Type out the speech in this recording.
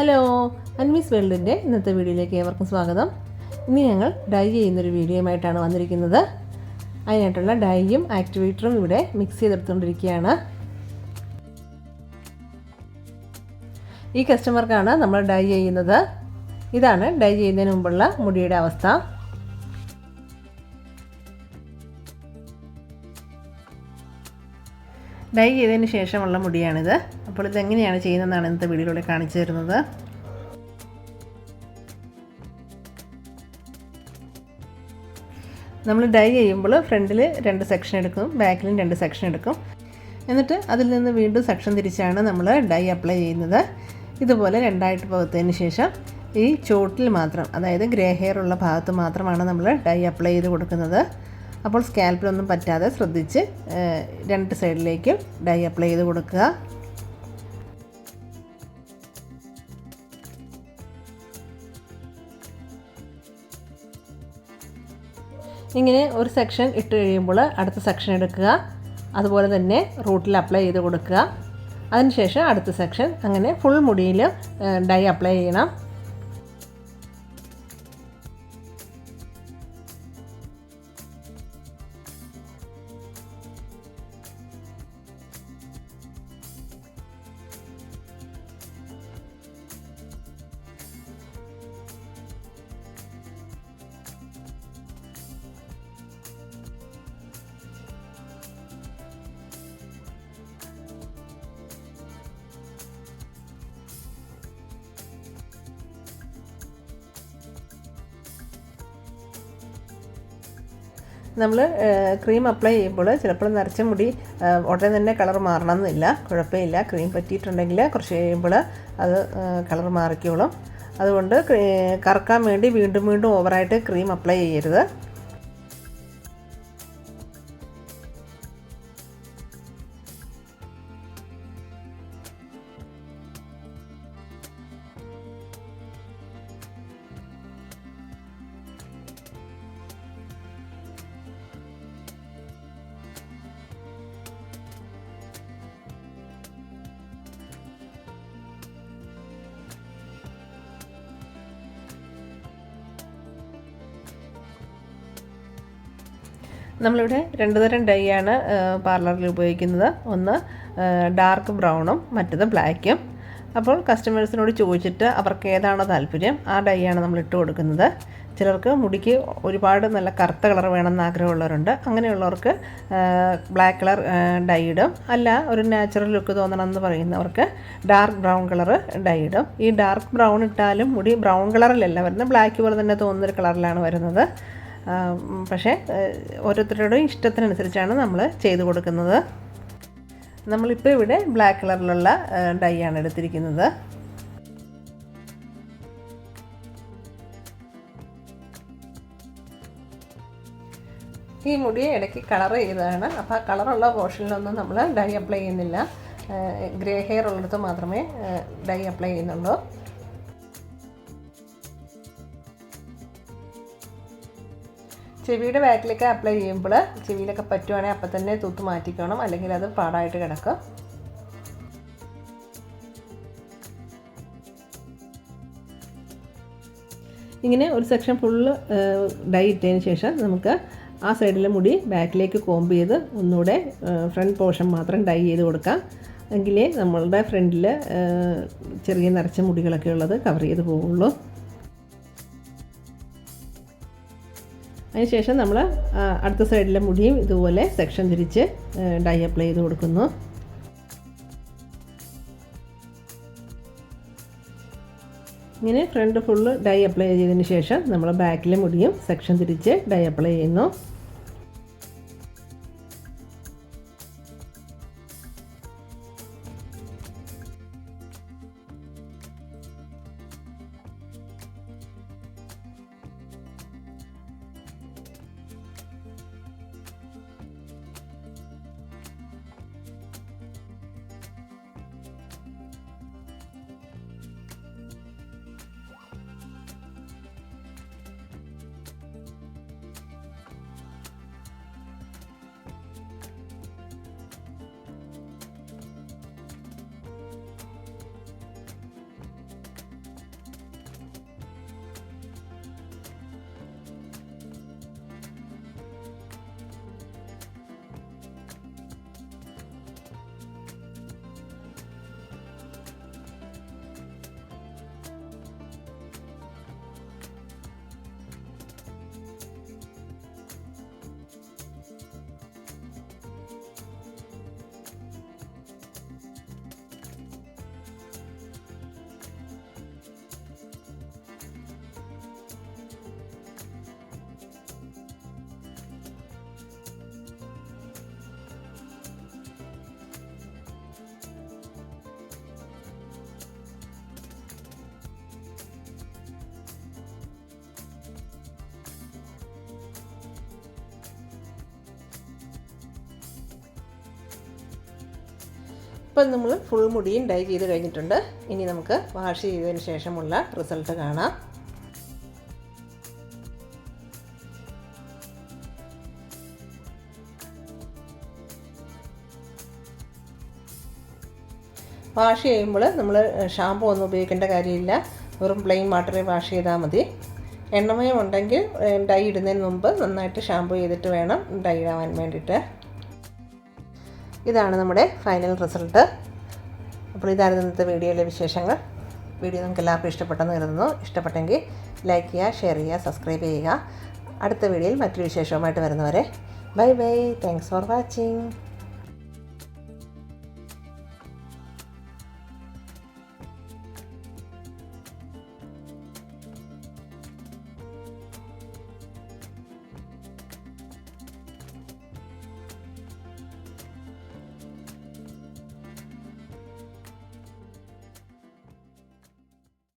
Hello അൻമീസ് വേൾഡിന്റെ ഇന്നത്തെ വീഡിയോയിലേക്ക് ഏവർക്കും സ്വാഗതം. ഇന്ന് ഞങ്ങൾ ഡൈ ചെയ്യുന്നൊരു വീഡിയോയുമായിട്ടാണ് വന്നിരിക്കുന്നത്. അതിനായിട്ടുള്ള ഡൈയും ആക്ടിവേറ്ററും ഇവിടെ മിക്സ് ചെയ്തെടുത്തുകൊണ്ടിരിക്കുകയാണ്. ഈ കസ്റ്റമർക്കാണ് നമ്മൾ ഡൈ ചെയ്യുന്നത്. ഇതാണ് ഡൈ ചെയ്യുന്നതിന് മുമ്പുള്ള മുടിയുടെ അവസ്ഥ. ഡൈ ചെയ്തതിന് ശേഷമുള്ള മുടിയാണിത്. അപ്പോൾ ഇതെങ്ങനെയാണ് ചെയ്യുന്നതെന്നാണ് ഇന്നത്തെ വീഡിയോയിലൂടെ കാണിച്ചു തരുന്നത്. നമ്മൾ ഡൈ ചെയ്യുമ്പോൾ ഫ്രണ്ടിൽ രണ്ട് സെക്ഷൻ എടുക്കും ബാക്കിലും രണ്ട് സെക്ഷൻ എടുക്കും. എന്നിട്ട് അതിൽ നിന്ന് വീണ്ടും സെക്ഷൻ തിരിച്ചാണ് നമ്മൾ ഡൈ അപ്ലൈ ചെയ്യുന്നത്. ഇതുപോലെ രണ്ടായിട്ട് പകുത്തതിന് ശേഷം ഈ ചോട്ടിൽ മാത്രം അതായത് ഗ്രേ ഹെയർ ഉള്ള ഭാഗത്ത് മാത്രമാണ് നമ്മൾ ഡൈ അപ്ലൈ ചെയ്ത് കൊടുക്കുന്നത്. അപ്പോൾ സ്കാൽപ്പിലൊന്നും പറ്റാതെ ശ്രദ്ധിച്ച് രണ്ട് സൈഡിലേക്കും ഡൈ അപ്ലൈ ചെയ്ത് കൊടുക്കുക. ഇങ്ങനെ ഒരു സെക്ഷൻ ഇട്ട് കഴിയുമ്പോൾ അടുത്ത സെക്ഷൻ എടുക്കുക. അതുപോലെ തന്നെ റൂട്ടിൽ അപ്ലൈ ചെയ്ത് കൊടുക്കുക. അതിനുശേഷം അടുത്ത സെക്ഷൻ അങ്ങനെ ഫുൾ മുടിയിൽ ഡൈ അപ്ലൈ ചെയ്യണം. നമ്മൾ ക്രീം അപ്ലൈ ചെയ്യുമ്പോൾ ചിലപ്പോൾ നരച്ച മുടി ഉടനെ തന്നെ കളർ മാറണമെന്നില്ല കുഴപ്പമില്ല. ക്രീം പറ്റിയിട്ടുണ്ടെങ്കിൽ കുറച്ച് കഴിയുമ്പോൾ അത് കളർ മാറിക്കോളും. അതുകൊണ്ട് കറക്കാൻ വേണ്ടി വീണ്ടും വീണ്ടും ഓവറായിട്ട് ക്രീം അപ്ലൈ ചെയ്യരുത്. നമ്മളിവിടെ രണ്ട് തരം ഡൈ ആണ് പാർലറിൽ ഉപയോഗിക്കുന്നത്. ഒന്ന് ഡാർക്ക് ബ്രൗണും മറ്റത് ബ്ലാക്കും. അപ്പോൾ കസ്റ്റമേഴ്സിനോട് ചോദിച്ചിട്ട് അവർക്ക് ഏതാണോ താല്പര്യം ആ ഡൈ ആണ് നമ്മൾ ഇട്ട് കൊടുക്കുന്നത്. ചിലർക്ക് മുടിക്ക് ഒരുപാട് നല്ല കറുത്ത കളർ വേണമെന്ന് ആഗ്രഹമുള്ളവരുണ്ട്. അങ്ങനെയുള്ളവർക്ക് ബ്ലാക്ക് കളർ ഡൈ ഇടും. അല്ല ഒരു നാച്ചുറൽ ലുക്ക് തോന്നണം എന്ന് പറയുന്നവർക്ക് ഡാർക്ക് ബ്രൗൺ കളർ ഡൈ ഇടും. ഈ ഡാർക്ക് ബ്രൗൺ ഇട്ടാലും മുടി ബ്രൗൺ കളറിലല്ല വരുന്നത് ബ്ലാക്ക് പോലെ തന്നെ തോന്നുന്നൊരു കളറിലാണ് വരുന്നത്. പക്ഷേ ഓരോരുത്തരുടെയും ഇഷ്ടത്തിനനുസരിച്ചാണ് നമ്മൾ ചെയ്ത് കൊടുക്കുന്നത്. നമ്മളിപ്പോൾ ഇവിടെ ബ്ലാക്ക് കളറിലുള്ള ഡൈ ആണ് എടുത്തിരിക്കുന്നത്. ഈ മുടി ഇടയ്ക്ക് കളർ ചെയ്തതാണ്. അപ്പോൾ ആ കളറുള്ള പോർഷനിലൊന്നും നമ്മൾ ഡൈ അപ്ലൈ ചെയ്യുന്നില്ല. ഗ്രേ ഹെയർ ഉള്ളിടത്ത് മാത്രമേ ഡൈ അപ്ലൈ ചെയ്യുന്നുള്ളൂ. ചെവിയുടെ ബാക്കിലൊക്കെ അപ്ലൈ ചെയ്യുമ്പോൾ ചെവിയിലൊക്കെ പറ്റുവാണെങ്കിൽ അപ്പം തന്നെ തൂത്ത് മാറ്റിക്കണം. അല്ലെങ്കിൽ അത് പാടായിട്ട് കിടക്കും. ഇങ്ങനെ ഒരു സെക്ഷൻ ഫുള്ള് ഡൈ ഇട്ടതിന് ശേഷം നമുക്ക് ആ സൈഡിലെ മുടി ബാക്കിലേക്ക് കോമ്പ് ചെയ്ത് ഒന്നുകൂടെ ഫ്രണ്ട് പോർഷൻ മാത്രം ഡൈ ചെയ്ത് കൊടുക്കാം. എങ്കിലേ നമ്മളുടെ ഫ്രണ്ടിൽ ചെറിയ നിറച്ച മുടികളൊക്കെ ഉള്ളത് കവർ ചെയ്ത് പോവുള്ളൂ. അതിനുശേഷം നമ്മൾ അടുത്ത സൈഡിലെ മുടിയും ഇതുപോലെ സെക്ഷൻ തിരിച്ച് ഡൈ അപ്ലൈ ചെയ്ത് കൊടുക്കുന്നു. ഇങ്ങനെ ഫ്രണ്ട് ഫുള്ള് ഡൈ അപ്ലൈ ചെയ്തതിന് ശേഷം നമ്മൾ ബാക്കിലെ മുടിയും സെക്ഷൻ തിരിച്ച് ഡൈ അപ്ലൈ ചെയ്യുന്നു. ഇപ്പം നമ്മൾ ഫുൾ മുടിയും ഡൈ ചെയ്ത് കഴിഞ്ഞിട്ടുണ്ട്. ഇനി നമുക്ക് വാഷ് ചെയ്തതിന് ശേഷമുള്ള റിസൾട്ട് കാണാം. വാഷ് ചെയ്യുമ്പോൾ നമ്മൾ ഷാമ്പു ഒന്നും ഉപയോഗിക്കേണ്ട കാര്യമില്ല. വെറും പ്ലെയിൻ വാട്ടറിൽ വാഷ് ചെയ്താൽ മതി. എണ്ണമയം ഉണ്ടെങ്കിൽ ഡൈ ഇടുന്നതിന് മുമ്പ് നന്നായിട്ട് ഷാമ്പു ചെയ്തിട്ട് വേണം ഡൈ ഇടാൻ വേണ്ടിയിട്ട്. ഇതാണ് നമ്മുടെ ഫൈനൽ റിസൾട്ട് അപ്പോൾ ഇതായിരുന്നു ഇന്നത്തെ വീഡിയോയിലെ വിശേഷങ്ങൾ. വീഡിയോ നിങ്ങൾക്ക് എല്ലാവർക്കും ഇഷ്ടപ്പെട്ടെന്ന് കരുതുന്നു. ഇഷ്ടപ്പെട്ടെങ്കിൽ ലൈക്ക് ചെയ്യുക ഷെയർ ചെയ്യുക സബ്സ്ക്രൈബ് ചെയ്യുക. അടുത്ത വീഡിയോയിൽ മറ്റൊരു വിശേഷവുമായിട്ട് വരുന്നവരെ. Bye bye thanks for watching